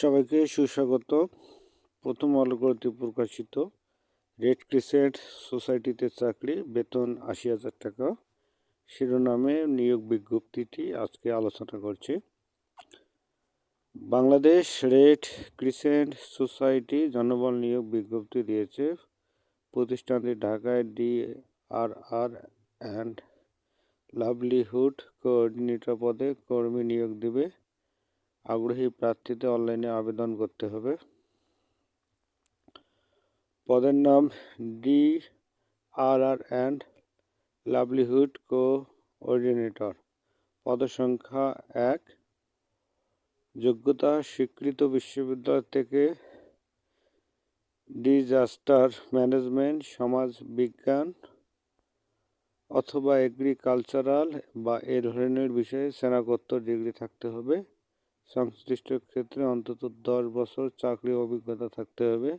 সবাইকে সুস্বাগত। প্রথম আলো প্রকাশিত রেড ক্রিসেন্ট সোসাইটিতে চাকরি, বেতন আশি হাজার টাকা। শিরোনামে নিয়োগ বিজ্ঞপ্তিটি আজকে আলোচনা করছি। বাংলাদেশ রেড ক্রিসেন্ট সোসাইটি জনবল নিয়োগ বিজ্ঞপ্তি দিয়েছে। প্রতিষ্ঠানটি ঢাকায় D R R and livelihood coordinator পদে কর্মী নিয়োগ দেবে। আগ্রহী প্রার্থীতে অনলাইনে আবেদন করতে হবে। পদের নাম D R R and livelihood coordinator পদসংখ্যা এক। যোগ্যতা স্বীকৃত বিশ্ববিদ্যালয় থেকে ডিজাস্টার ম্যানেজমেন্ট সমাজ বিজ্ঞান অথবা এগ্রিকালচারাল বা এ ধরনের বিষয়ে স্নাতকোত্তর ডিগ্রি থাকতে হবে। সংশ্লিষ্ট ক্ষেত্রে অন্তত দশ বছর চাকরি অভিজ্ঞতা থাকতে হবে।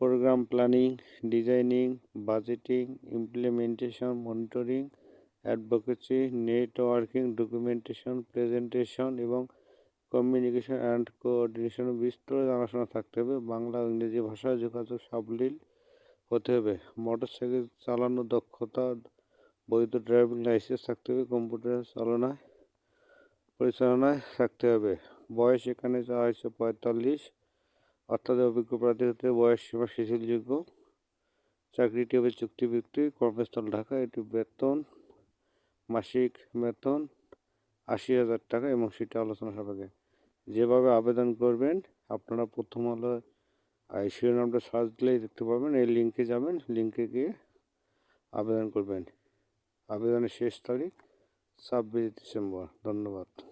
Programme planning, designing, budgeting implementation monitoring advocacy networking documentation presentation এবং কমিউনিকেশন অ্যান্ড কোঅর্ডিনেশন বিস্তর জানাশোনা থাকতে হবে। বাংলা ইংরেজি ভাষায় যোগাযোগ সাবলীল হতে হবে। মোটরসাইকেল চালানোর দক্ষতা, বৈধ ড্রাইভিং লাইসেন্স থাকতে হবে কম্পিউটার চালনায় পরিচালনায় থাকতে হবে। বয়স এখানে চাওয়া হয়েছে পঁয়তাল্লিশ। অর্থাৎ অভিজ্ঞ প্রার্থী হতে বয়স সীমা শিথিলযোগ্য। চাকরিটি হবে চুক্তিভিত্তিক। কর্মস্থল ঢাকা, এটি বেতন, মাসিক বেতন আশি হাজার টাকা এবং সেটা আলোচনা সাপেক্ষে যেভাবে আবেদন করবেন, আপনারা প্রথম হলো এই শিরোনামটা সার্চ দিলেই দেখতে পাবেন। এই লিঙ্কে যাবেন লিঙ্কে গিয়ে আবেদন করবেন। আবেদনের শেষ তারিখ ছাব্বিশ ডিসেম্বর। ধন্যবাদ।